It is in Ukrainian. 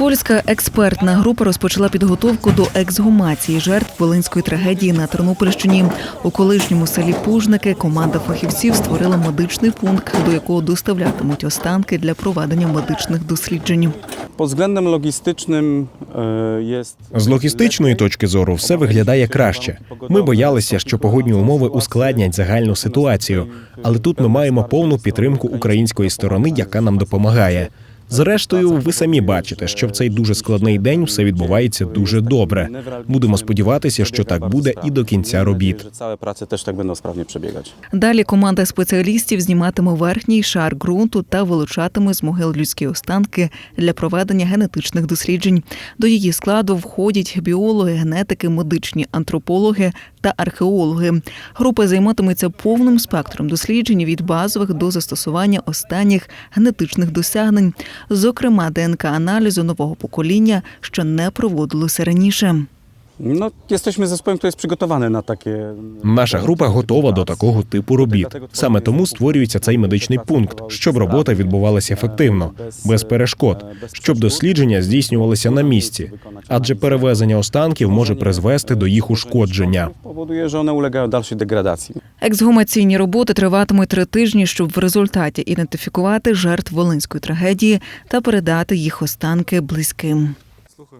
Польська експертна група розпочала підготовку до ексгумації жертв волинської трагедії на Тернопільщині. У колишньому селі Пужники команда фахівців створила медичний пункт, до якого доставлятимуть останки для проведення медичних досліджень. E. З логістичної точки зору все виглядає краще. Ми боялися, що погодні умови ускладнять загальну ситуацію, але тут ми маємо повну підтримку української сторони, яка нам допомагає. Зрештою, ви самі бачите, що в цей дуже складний день все відбувається дуже добре. Будемо сподіватися, що так буде і до кінця робіт. Całe prace też tak będą sprawnie. Далі команда спеціалістів зніматиме верхній шар ґрунту та вилучатиме з могил людські останки для проведення генетичних досліджень. До її складу входять біологи, генетики, медичні антропологи та археологи. Група займатиметься повним спектром досліджень від базових до застосування останніх генетичних досягнень, зокрема ДНК-аналізу нового покоління, що не проводилося раніше. No, jesteśmy zespołem, który jest przygotowany na takie. Наша група готова до такого типу робіт. Саме тому створюється цей медичний пункт, щоб робота відбувалася ефективно, без перешкод, щоб дослідження здійснювалися на місці, адже перевезення останків може призвести до їх ушкодження. Powoduje, że one ulegają dalszej degradacji. Ексгумаційні роботи триватимуть три тижні, щоб в результаті ідентифікувати жертв волинської трагедії та передати їх останки близьким.